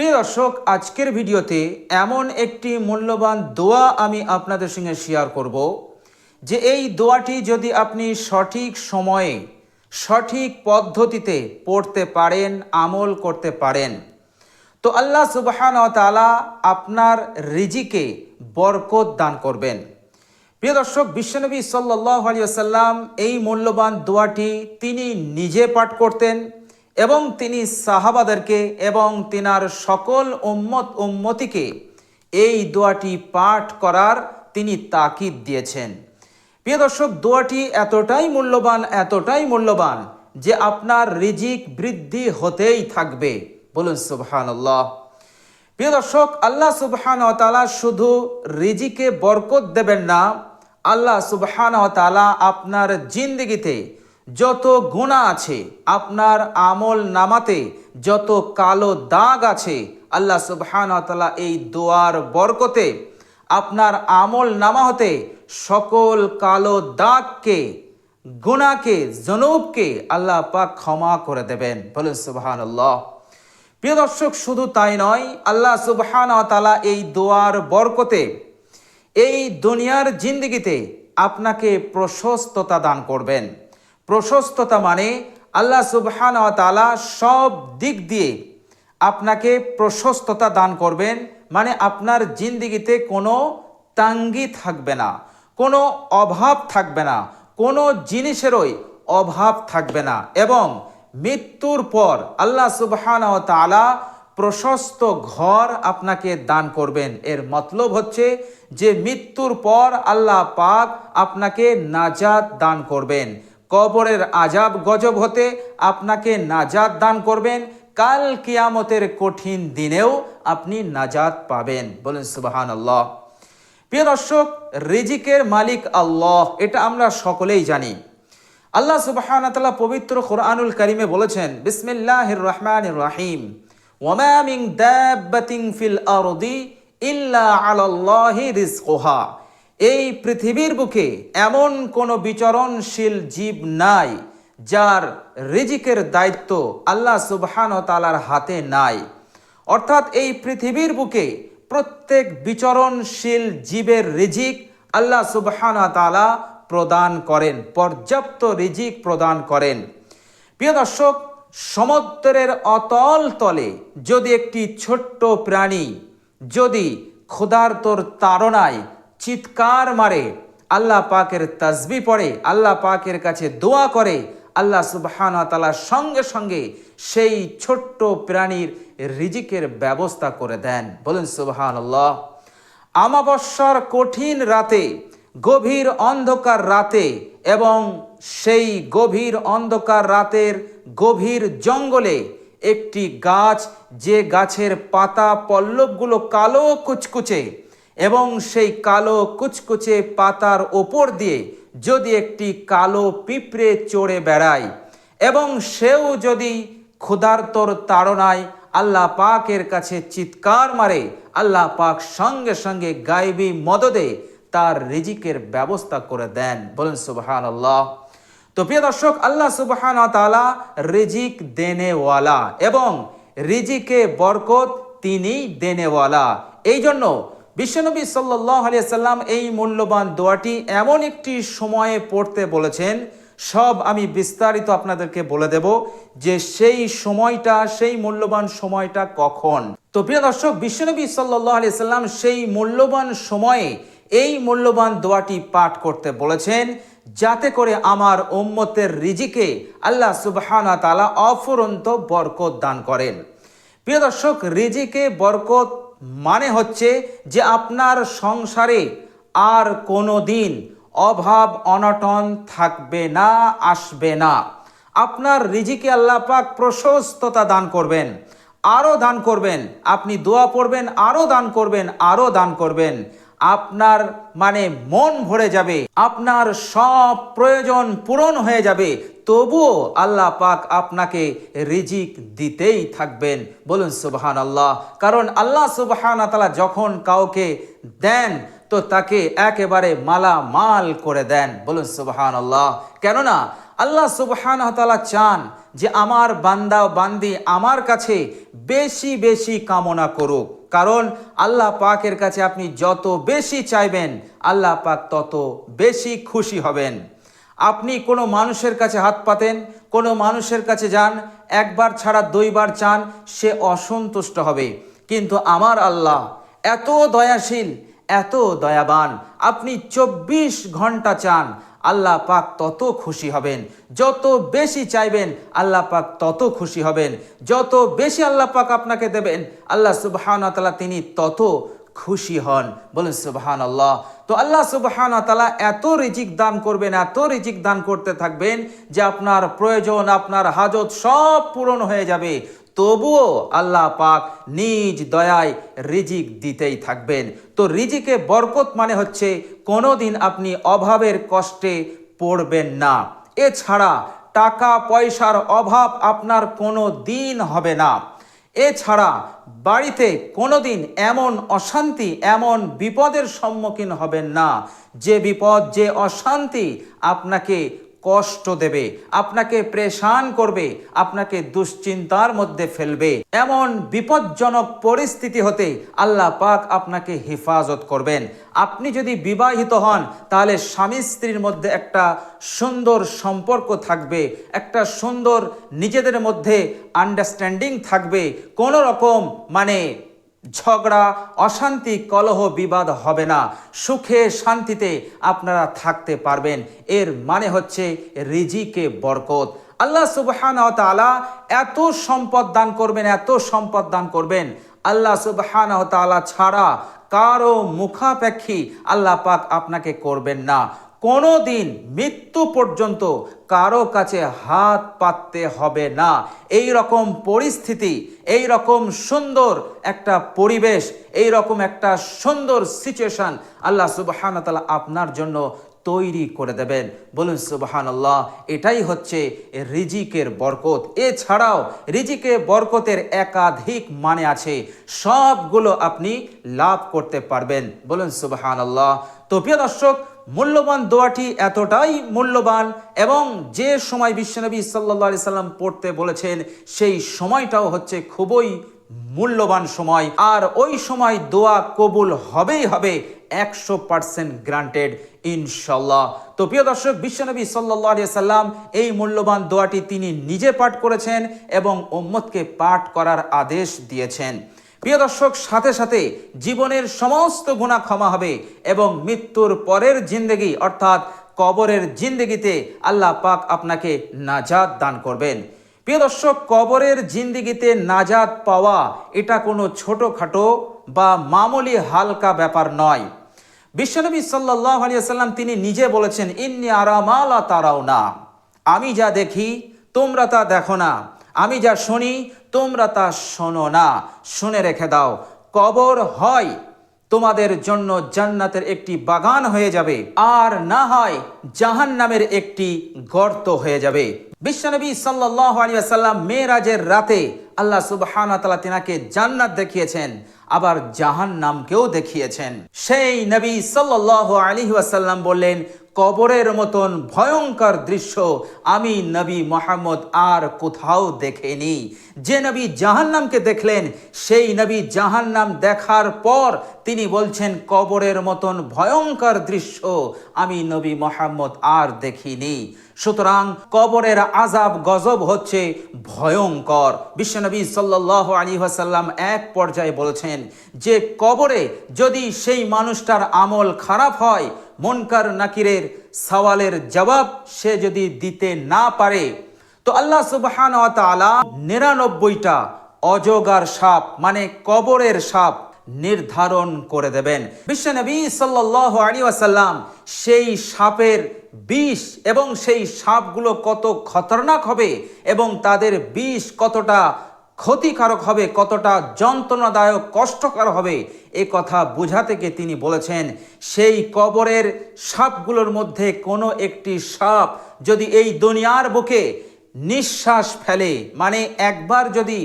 প্রিয় দর্শক, আজকের ভিডিওতে এমন একটি মূল্যবান দোয়া আমি আপনাদের সঙ্গে শেয়ার করব, যে এই দোয়াটি যদি আপনি সঠিক সময়ে, সঠিক পদ্ধতিতে পড়তে পারেন, আমল করতে পারেন, তো আল্লাহ সুবহান তালা আপনার রিজিকে বরকত দান করবেন। প্রিয় দর্শক, বিশ্বনবী সাল্লাহ আলিয়াল্লাম এই মূল্যবান দোয়াটি তিনি নিজে পাঠ করতেন এবং তিনি সাহাবাদেরকে এবং তিনার সকল উম্মত উম্মতিকে এই দোয়াটি পাঠ করার তিনি তাকিদ দিয়েছেন। প্রিয় দর্শক, দোয়াটি এতটাই মূল্যবান এতটাই মূল্যবান যে আপনার রিজিক বৃদ্ধি হতেই থাকবে। বলুন সুবহানাল্লাহ। প্রিয় দর্শক, আল্লাহ সুবহান তালা শুধু রিজিকে বরকত দেবেন না, আল্লাহ সুবহান তালা আপনার জিন্দগিতে যত গুণা আছে, আপনার আমল নামাতে যত কালো দাগ আছে, আল্লাহ সুবহানতালা এই দোয়ার বরকতে আপনার আমল নামা হতে সকল কালো দাগকে, গুণাকে, জনবকে আল্লাহ পাক ক্ষমা করে দেবেন। বলুন সুবহান প্রিয় দর্শক, শুধু তাই নয়, আল্লাহ সুবহান তালা এই দোয়ার বরকতে এই দুনিয়ার জিন্দগিতে আপনাকে প্রশস্ততা দান করবেন। প্রশস্ততা মানে আল্লাহ সুবহান তালা সব দিক দিয়ে আপনাকে প্রশস্ততা দান করবেন মানে আপনার জিন্দগিতে কোনো তাঙ্গি থাকবে না, কোনো অভাব থাকবে না, কোনো জিনিসেরই অভাব থাকবে না এবং মৃত্যুর পর আল্লাহ সুবহান তালা প্রশস্ত ঘর আপনাকে দান করবেন। এর মতলব হচ্ছে যে মৃত্যুর পর আল্লাহ পাক আপনাকে নাজাদ দান করবেন। কবরের আজাব গজব হতে আপনাকে নাজাদ দান করবেন। কাল কিয়ামতের কঠিন দিনেও আপনি নাজাদ পাবেন। বলেন সুবাহান আল্লাহ প্রিয় দর্শক, রিজিকের মালিক আল্লাহ, এটা আমরা সকলেই জানি। আল্লাহ সুবাহান তাল্লাহ পবিত্র কোরআনুল করিমে বলেছেন, বিসমিল্লাহির রহমান রাহিম। ওয়ামা মিন দাব্বাতিন ফিল আরদি ইল্লা আলাল্লাহি রিজকুহা। এই পৃথিবীর বুকে এমন কোনো বিচরণশীল জীব নাই যার রিজিকের দায়িত্ব আল্লাহ সুবহান তালার হাতে নাই। অর্থাৎ এই পৃথিবীর বুকে প্রত্যেক বিচরণশীল জীবের রিজিক আল্লাহ সুবহান তালা প্রদান করেন, পর্যাপ্ত রিজিক প্রদান করেন। প্রিয় দর্শক, সমুদ্রের অতল তলে যদি একটি ছোট্ট প্রাণী যদি ক্ষুধার্তর তাড়নায় চিৎকার মারে, আল্লাহ পাকের তাজবি পড়ে, আল্লাহ পাকের কাছে দোয়া করে, আল্লাহ সুবহান তালার সঙ্গে সঙ্গে সেই ছোট্ট প্রাণীর রিজিকের ব্যবস্থা করে দেন। বলেন সুবহান আল্লাহ আমাবস্যার কঠিন রাতে, গভীর অন্ধকার রাতে এবং সেই গভীর অন্ধকার রাতের গভীর জঙ্গলে একটি গাছ, যে গাছের পাতা পল্লবগুলো কালো কুচকুচে এবং সেই কালো কুচকুচে পাতার ওপর দিয়ে যদি একটি কালো পিঁপড়ে চড়ে বেড়ায়, এবং সেও যদি ক্ষুধার্তর তাড়নায় আল্লাহ পাকের কাছে চিৎকার মারে, আল্লাহ পাক সঙ্গে সঙ্গে গাইবি মদদে তার রিজিকের ব্যবস্থা করে দেন। বলেন সুবহান আল্লাহ তো প্রিয় দর্শক, আল্লাহ সুবহান তালা রিজিক দেনেওয়ালা এবং রিজিকে বরকত তিনি দেনেওয়ালা। এই জন্য বিশ্বনবী সাল্লাহ আলিয়াল্লাম এই মূল্যবান দোয়াটি এমন একটি সময়ে পড়তে বলেছেন, সব আমি বিস্তারিত আপনাদেরকে বলে দেব যে সেই সময়টা, সেই মূল্যবান সময়টা কখন। তো প্রিয় দর্শক, বিশ্বনবী সাল্লাহ আলিয়াল্লাম সেই মূল্যবান সময়ে এই মূল্যবান দোয়াটি পাঠ করতে বলেছেন, যাতে করে আমার ওম্মতের রিজিকে আল্লাহ সুবহানা তালা অফুরন্ত বরকত দান করেন। প্রিয় দর্শক, রিজিকে বরকত মানে হচ্ছে যে আপনার সংসারে আর কোনো দিন অভাব, অনটন থাকবে না, আসবে না। আপনার রিজিকে আল্লাহ পাক প্রশস্ততা দান করবেন, আরও দান করবেন। আপনি দোয়া পড়বেন, আরও দান করবেন, আরও দান করবেন। আপনার মানে মন ভরে যাবে, আপনার সব প্রয়োজন পূরণ হয়ে যাবে। তবুও আল্লাহ পাক আপনাকে রিজিক দিতেই থাকবেন। বলুন সুবহান আল্লাহ কারণ আল্লাহ সুবহান তালা যখন কাউকে দেন, তো তাকে একেবারে মালা মাল করে দেন। বলুন সুবহান আল্লাহ কেননা আল্লাহ সুবহান তালা চান যে আমার বান্দা বান্দি আমার কাছে বেশি বেশি কামনা করুক। কারণ আল্লাহ পাকের কাছে আপনি যত বেশি চাইবেন, আল্লাহ পাক তত বেশি খুশি হবেন। আপনি কোনো মানুষের কাছে হাত পাতেন, কোনো মানুষের কাছে যান, একবার ছাড়া দুইবার চান, সে অসন্তুষ্ট হবে। কিন্তু আমার আল্লাহ এত দয়াশীল, এত দয়াবান। আপনি চব্বিশ ঘণ্টা চান আল্লাহ পাক তত খুশি হবেন। যত বেশি চাইবেন, আল্লাহ পাক তত খুশি হবেন। যত বেশি আল্লাহ পাক আপনাকে দেবেন, আল্লাহ সুবহান তালা তিনি তত খুশি হন। বলেন সুবহান আল্লাহ তো আল্লাহ সুবহান তালা এত রিজিক দান করবেন, এত রিজিক দান করতে থাকবেন যে আপনার প্রয়োজন, আপনার হাজত সব পূরণ হয়ে যাবে। তবুও আল্লাহ পাক নিজ দয়ায় রিজিক দিতেই থাকবেন। তো রিজিকে বরকত মানে হচ্ছে কোনোদিন আপনি অভাবের কষ্টে পড়বেন না। এছাড়া টাকা পয়সার অভাব আপনার কোনো দিন হবে না। এছাড়া বাড়িতে কোনোদিন এমন অশান্তি, এমন বিপদের সম্মুখীন হবেন না। যে বিপদ, যে অশান্তি আপনাকে কষ্ট দেবে, আপনাকে প্রেশান করবে, আপনাকে দুশ্চিন্তার মধ্যে ফেলবে। এমন বিপজ্জনক পরিস্থিতি হতে আল্লাহ পাক আপনাকে হেফাজত করবেন। আপনি যদি বিবাহিত হন, তাহলে স্বামী স্ত্রীর মধ্যে একটা সুন্দর সম্পর্ক থাকবে, একটা সুন্দর নিজেদের মধ্যে আন্ডারস্ট্যান্ডিং থাকবে। কোনো রকম মানে ঝগড়া, অশান্তি, কলহ, বিবাদ হবে না। সুখে, শান্তিতে আপনারা থাকতে পারবেন। এর মানে হচ্ছে রিজিকে বরকত। আল্লাহ সুবহান এত সম্পদ দান করবেন, এত সম্পদ দান করবেন। আল্লাহ সুবহান ছাড়া কারও মুখাপেক্ষী আল্লাহ পাক আপনাকে করবেন না। কোনো দিন মৃত্যু পর্যন্ত কারও কাছে হাত পাততে হবে না। এই রকম পরিস্থিতি এই রকম সুন্দর একটা পরিবেশ এই রকম একটা সুন্দর সিচুয়েশন আল্লাহ সুবাহান তালা আপনার জন্য তৈরি করে দেবেন। বলুন সুবাহান আল্লাহ এটাই হচ্ছে রিজিকের বরকত। এছাড়াও রিজিকে বরকতের একাধিক মানে আছে, সবগুলো আপনি লাভ করতে পারবেন। বলুন সুবাহান আল্লাহ তো প্রিয় দর্শক, মূল্যবান দোয়াটি এতটাই মূল্যবান এবং যে সময় বিশ্বনবী সাল্লা সাল্লাম পড়তে বলেছেন, সেই সময়টাও হচ্ছে খুবই মূল্যবান সময়, আর ওই সময় দোয়া কবুল হবেই হবে একশো পার্সেন্ট গ্রান্টেড ইনশাল্লাহ তো প্রিয় দর্শক, বিশ্বনবী সাল্লাহ সাল্লাম এই মূল্যবান দোয়াটি তিনি নিজে পাঠ করেছেন এবং ওম্মদকে পাঠ করার আদেশ দিয়েছেন। প্রিয় দর্শক, সাথে সাথে জীবনের সমস্ত গুণা ক্ষমা হবে এবং মৃত্যুর পরের জিন্দগি, অর্থাৎ কবরের জিন্দগিতে আল্লাহ পাক আপনাকে নাজাদ দান করবেন। প্রিয় দর্শক, কবরের জিন্দগিতে নাজাদ পাওয়া এটা কোনো ছোটোখাটো বা মামুলি হালকা ব্যাপার নয়। বিশ্বনবী সাল্লাহ আলিয়াল্লাম তিনি নিজে বলেছেন, ইন্নি আরামালা তারাও না আমি যা দেখি, তোমরা তা দেখো না। আমি যা শুনি, তোমরা তা শোনো না। শুনে রেখে দাও। কবর হয় তোমাদের জন্য জান্নাতের একটি বাগান হয়ে যাবে, আর না হয় জাহান নামের একটি গর্ত হয়ে যাবে। বিশ্বনবী সাল্লাহ আলিয়াল্লাম মেয়েরাজের রাতে আল্লাহ সুবহান তালা তিনাকে জান্নাত দেখিয়েছেন, আবার জাহান নামকেও দেখিয়েছেন। সেই নবী সাল্লাহ আলী ওয়াসাল্লাম বললেন কবরের মতন ভয়ঙ্কর দৃশ্য আমি নবী মোহাম্মদ আর কোথাও দেখেনি। যে নবী জাহান্নামকে দেখলেন, সেই নবী জাহান্নাম দেখার পর তিনি বলছেন, কবরের মতন ভয়ঙ্কর দৃশ্য আমি নবী মোহাম্মদ আর দেখিনি। সুতরাং কবরের আজাব গজব হচ্ছে ভয়ঙ্কর। বিশ্বনবী সাল্লাহ আলী ওয়াসাল্লাম এক পর্যায়ে বলেছেন যে, কবরে যদি সেই মানুষটার আমল খারাপ হয় মনকার নাকিরের সওয়ালের জবাব সে যদি দিতে না পারে, তো আল্লাহ সুবহান নিরানব্বইটা অজগার সাপ মানে কবরের সাপ নির্ধারণ করে দেবেন। বিশ্বনবী সাল্লাহ আলী ওয়াসাল্লাম সেই সাপের বিষ এবং সেই সাপগুলো কত খতরনাক হবে এবং তাদের বিষ কতটা ক্ষতিকারক হবে, কতটা যন্ত্রণাদায়ক, কষ্টকর হবে, এ কথা বোঝা থেকে তিনি বলেছেন, সেই কবরের সাপগুলোর মধ্যে কোনো একটি সাপ যদি এই দুনিয়ার বুকে নিঃশ্বাস ফেলে মানে একবার যদি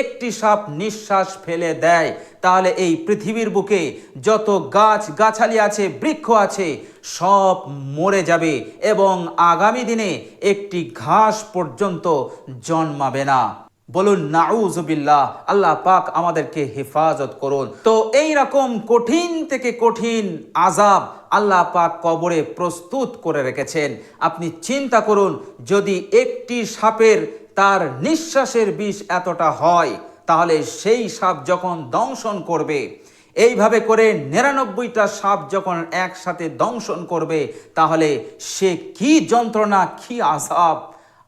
একটি সাপ নিঃশ্বাস ফেলে দেয়, তাহলে এই পৃথিবীর বুকে যত গাছ, গাছালি আছে, বৃক্ষ আছে, সব মরে যাবে এবং আগামী দিনে একটি ঘাস পর্যন্ত জন্মাবে না। বলুন নাউজুবিল্লাহ আল্লাহ পাক আমাদেরকে হেফাজত করুন। তো এই রকম কঠিন থেকে কঠিন আজাব আল্লাহ পাক কবরে প্রস্তুত করে রেখেছেন। আপনি চিন্তা করুন, যদি একটি সাপের তার নিঃশ্বাসের বিষ এতটা হয়, তাহলে সেই সাপ যখন দংশন করবে, এইভাবে করে নিরানব্বইটা সাপ যখন একসাথে দংশন করবে, তাহলে সে কি যন্ত্রণা, কি আজাব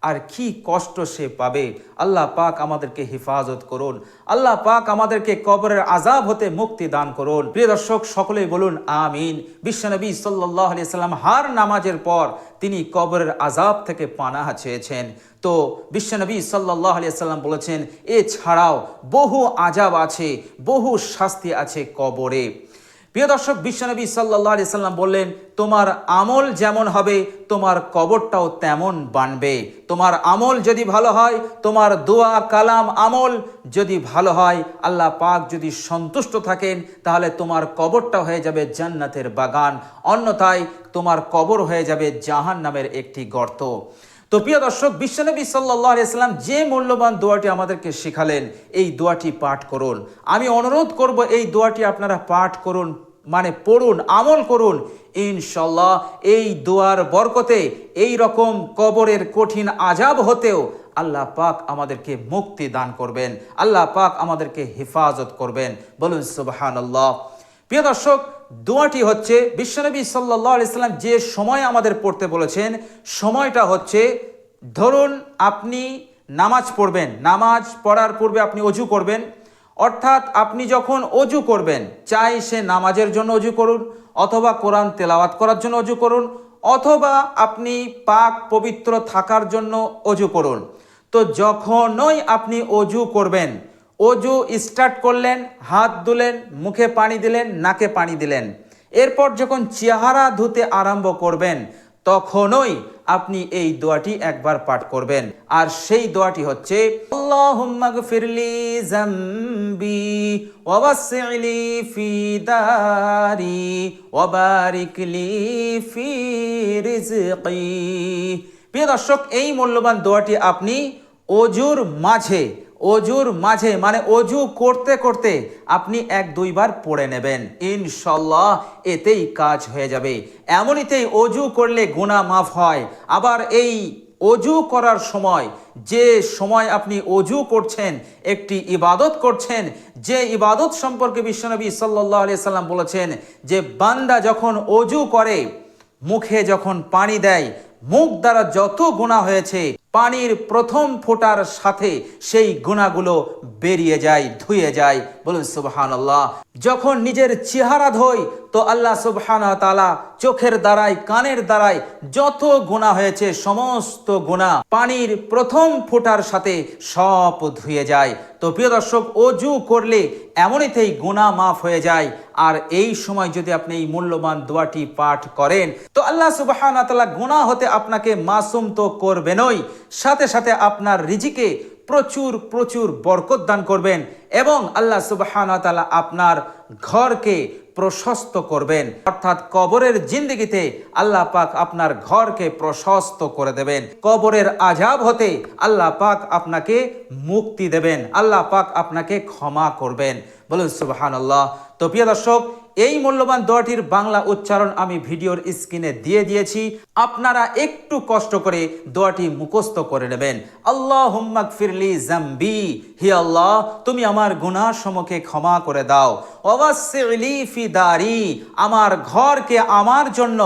আর কি কষ্ট সে পাবে? আল্লাহ পাক আমাদেরকে হেফাজত করুন। আল্লাহ পাক আমাদেরকে কবরের আজাব হতে মুক্তি দান করুন। প্রিয় দর্শক, সকলেই বলুন, আমিন। বিশ্বনবী সাল্লাহ আলিয়া সাল্লাম হার নামাজের পর তিনি কবরের আজাব থেকে পানাহা চেয়েছেন। তো বিশ্বনবী সাল্লাহ আলিয়া সাল্লাম বলেছেন, এছাড়াও বহু আজাব আছে, বহু শাস্তি আছে কবরে। প্রিয় দর্শক, বিশ্বনবী সাল্লাহ আলি সাল্লাম বললেন, তোমার আমল যেমন হবে, তোমার কবরটাও তেমন বানবে। তোমার আমল যদি ভালো হয়, তোমার দোয়া, কালাম, আমল যদি ভালো হয়, আল্লাহ পাক যদি সন্তুষ্ট থাকেন, তাহলে তোমার কবরটা হয়ে যাবে জান্নাতের বাগান। অন্যথায় তোমার কবর হয়ে যাবে জাহান নামের একটি গর্ত। তো প্রিয় দর্শক, বিশ্বনবী সাল্লাহ আলিয়াল্লাম যে মূল্যবান দোয়াটি আমাদেরকে শেখালেন, এই দোয়াটি পাঠ করুন। আমি অনুরোধ করব, এই দোয়াটি আপনারা পাঠ করুন মানে পড়ুন, আমল করুন। ইনশাল্লাহ এই দোয়ার বরকতে এই রকম কবরের কঠিন আজাব হতেও আল্লাহ পাক আমাদেরকে মুক্তি দান করবেন, আল্লাহ পাক আমাদেরকে হেফাজত করবেন। বলুন সুবাহান আল্লাহ প্রিয় দর্শক দোয়াটি হচ্ছে, বিশ্বনবী সাল্লাহ আলাইসাল্লাম যে সময় আমাদের পড়তে বলেছেন, সময়টা হচ্ছে, ধরুন আপনি নামাজ পড়বেন, নামাজ পড়ার পূর্বে আপনি অজু করবেন, অর্থাৎ আপনি যখন অজু করবেন, চাই সে নামাজের জন্য অজু করুন, অথবা কোরআন তেলাওয়াত করার জন্য অজু করুন, অথবা আপনি পাক পবিত্র থাকার জন্য অজু করুন। তো যখনই আপনি অজু করবেন অজু স্টার্ট করলেন, হাত ধুলেন মুখে পানি দিলেন, নাকে পানি দিলেন। এরপর যখন চেহারা ধুতে আরম্ভ করবেন, তখনই আপনি এই দোয়াটি একবার পাঠ করবেন। আর সেই দোয়াটি হচ্ছে প্রিয় দর্শক, এই মূল্যবান দোয়াটি আপনি অজুর মাঝে অজুর মাঝে মানে অজু করতে করতে আপনি এক দুইবার পড়ে নেবেন। ইনশাল্লাহ এতেই কাজ হয়ে যাবে। এমনিতেই অজু করলে গুণা মাফ হয়। আবার এই অজু করার সময়, যে সময় আপনি অজু করছেন, একটি ইবাদত করছেন, যে ইবাদত সম্পর্কে বিশ্বনবী সাল্লাহ আলিয়া সাল্লাম বলেছেন যে, বান্দা যখন অজু করে, মুখে যখন পানি দেয়, মুখ দ্বারা যত গুণা হয়েছে পানির প্রথম ফোটার সাথে সেই গুণাগুলো বেরিয়ে যায় ধুয়ে যায়। বলুন সুবাহান আল্লাহ যখন নিজের চেহারা ধোই, তো আল্লাহ সুবহান তালা চোখের দ্বারাই কানের দ্বারাই যত গুণা হয়েছে, সমস্ত গুণা পানির প্রথম ফোটার সাথে সব ধুয়ে যায়। তো প্রিয় দর্শক, অজু করলে এমনিতেই গুণা মাফ হয়ে যায়। আর এই সময় যদি আপনি এই মূল্যবান দোয়াটি পাঠ করেন, তো আল্লাহ সুবাহান তালা গুণা হতে আপনাকে মাসুম তো করবেনই। সাথে সাথে আপনার রিজিকে প্রচুর প্রচুর বরকত দান করবেন এবং আল্লাহ সুবাহানতালা আপনার ঘরকে প্রশস্ত করবেন। অর্থাৎ কবরের জিন্দগিতে আল্লাহ পাক আপনার ঘরকে প্রশস্ত করে দেবেন। কবরের আজাব হতে আল্লাহ পাক আপনাকে মুক্তি দেবেন। আল্লাহ পাক আপনাকে ক্ষমা করবেন। বলুন সুবাহান আল্লাহ তো প্রিয় দর্শক, এই মূল্যবান দোয়াটির বাংলা উচ্চারণ আমি ভিডিওর স্ক্রিনে দিয়ে দিয়েছি। আপনারা একটু কষ্ট করে দোয়াটি মুখস্থ করে নেবেন। আল্লাহ হুম্মাক ফিরলি জাম্বি হি আল্লাহ, তুমি আমার গুনাহ সমকে ক্ষমা করে দাও। অবাসলি ফি দারি, আমার ঘরকে আমার জন্য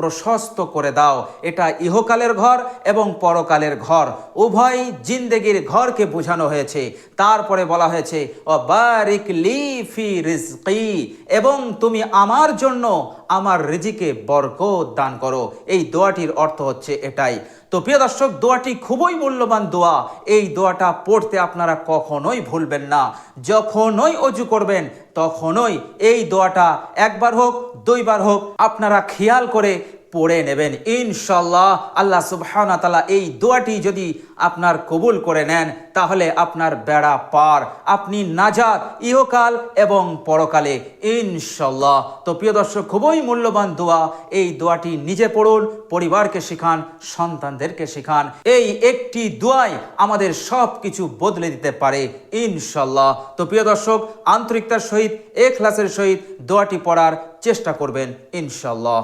প্রশস্ত করে দাও। এটা ইহকালের ঘর এবং পরকালের ঘর। উভয় জিন্দেগির ঘরকে বোঝানো হয়েছে। তারপরে বলা হয়েছে ও বারিক লি ফি রিজকি এবং তুমি আমার জন্য আমার রিজিকে বরকত দান করো। এই দোয়াটির অর্থ হচ্ছে এটাই। তো প্রিয় দর্শক, দোয়াটি খুবই মূল্যবান দোয়া। এই দোয়াটা পড়তে আপনারা কখনোই ভুলবেন না। যখনই অজু করবেন, তখনই এই দোয়াটা একবার হোক, দুইবার হোক, আপনারা খেয়াল করে পড়ে নেবেন। ইনশাল্লাহ আল্লাহ সুবহানা তালা এই দোয়াটি যদি আপনার কবুল করে নেন, তাহলে আপনার বেড়া পার। আপনি নাজাত, ইহকাল এবং পরকালে। ইনশাল্লাহ তো প্রিয় দর্শক, খুবই মূল্যবান দোয়া। এই দোয়াটি নিজে পড়ুন, পরিবারকে শেখান, সন্তানদেরকে শেখান। এই একটি দোয়াই আমাদের সব কিছু বদলে দিতে পারে ইনশাল্লাহ তো প্রিয় দর্শক, আন্তরিকতার সহিত, এখলাসের সহিত দোয়াটি পড়ার চেষ্টা করবেন ইনশাল্লাহ